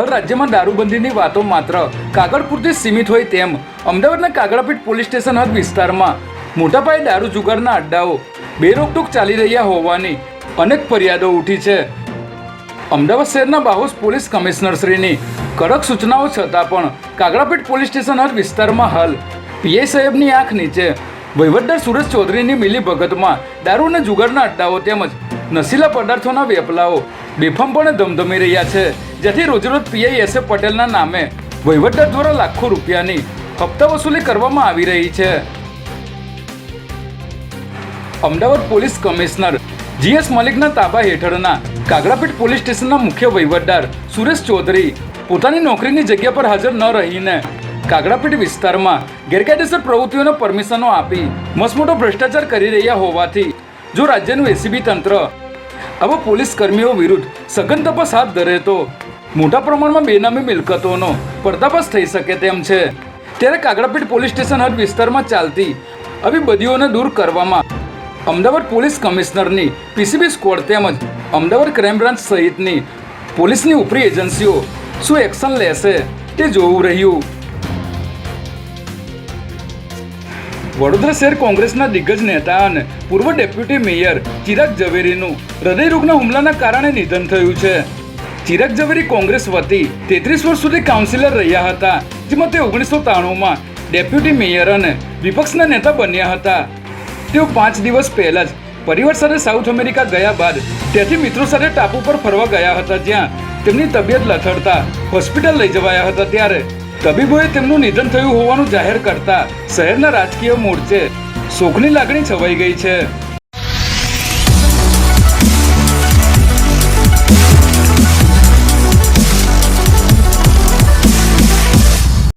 હાલ રાજ્યમાં દારૂબંધીની વાતો માત્ર કાગળ પૂરતી સીમિત હોય તેમ અમદાવાદના કાગડાપીઠ પોલીસ સ્ટેશન હદ વિસ્તારમાં મોટા પાયે દારૂ જુગારના અડ્ડાઓ બેરોકટોક ચાલી રહ્યા હોવાની અનેક ફરિયાદો ઉઠી છે. અમદાવાદ શહેરના બાહોશ પોલીસ કમિશનરશ્રીની કડક સૂચનાઓ છતાં પણ કાગડાપીઠ પોલીસ સ્ટેશન હદ વિસ્તારમાં હાલ પીઆઈ સાહેબની આંખ નીચે વહીવટદાર સુરજ ચૌધરીની મિલી ભગતમાં દારૂ અને જુગારના અડ્ડાઓ તેમજ નશીલા પદાર્થોના વેપલાઓ બેફામપણે ધમધમી રહ્યા છે. જેથી રોજરોજ પીઆઈ એસ એફ પટેલના નામે વહીવટદાર દ્વારા લાખો રૂપિયાની હપ્તા વસૂલી કરવામાં આવી રહી છે. અમદાવાદ પોલીસ કમિશનર જીએસ મલિકના તાબા હેઠળના કાગડાપીઠ પોલીસ સ્ટેશનના મુખ્ય વહીવટદાર સુરેશ ચૌધરી પોતાની નોકરીની જગ્યા પર હાજર ન રહીને કાગડાપીઠ વિસ્તારમાં ગેરકાયદેસર પ્રવૃત્તિઓને પરમિશનો આપી મસમોટો ભ્રષ્ટાચાર કરી રહ્યા હોવાથી જો રાજ્યનું એસીબી તંત્ર આવા પોલીસ કર્મીઓ વિરુદ્ધ સઘન તપાસ હાથ ધરે તો મોટા પ્રમાણમાં બેનામી મિલકતોનો પર્દાફાશ થઈ શકે તેમ છે. ત્યારે કાગડાપીઠ પોલીસ સ્ટેશન હદ વિસ્તારમાં ચાલતી આવી બદીઓને દૂર કરવામાં અમદાવાદ પોલીસ કમિશનરની પીસીબી સ્કોડ તેમજ અમદાવાદ ક્રાઇમ બ્રાન્ચ સહિતની પોલીસની ઉપરી એજન્સીઓ શું એક્શન લેશે તે જોવું રહ્યું. વડોદરા શહેર કોંગ્રેસના દિગ્ગજ નેતા અને પૂર્વ ડેપ્યુટી મેયર ચિરાગ ઝવેરીનું હૃદયરોગના હુમલાના કારણે નિધન થયું છે. ચિરાગ ઝવેરી કોંગ્રેસ વતી તેત્રીસ વર્ષ સુધી કાઉન્સિલર રહ્યા હતા, જેમાં તે ઓગણીસો ત્રાણુંમાં ડેપ્યુટી મેયર અને વિપક્ષના નેતા બન્યા હતા. તેઓ પાંચ દિવસ પહેલા જ પરિવાર સાથે સાઉથ અમેરિકા ગયા બાદ ત્યાંથી મિત્રો સાથે ટાપુ પર ફરવા ગયા હતા, જ્યાં તેમની તબિયત લથડતા હોસ્પિટલ લઈ જવાયા હતા ત્યારે. તબીબોએ તેમનું નિધન થયું હોવાનું જાહેર કરતા શહેરના રાજકીય મોરચે શોકની લાગણી છવાઈ ગઈ છે.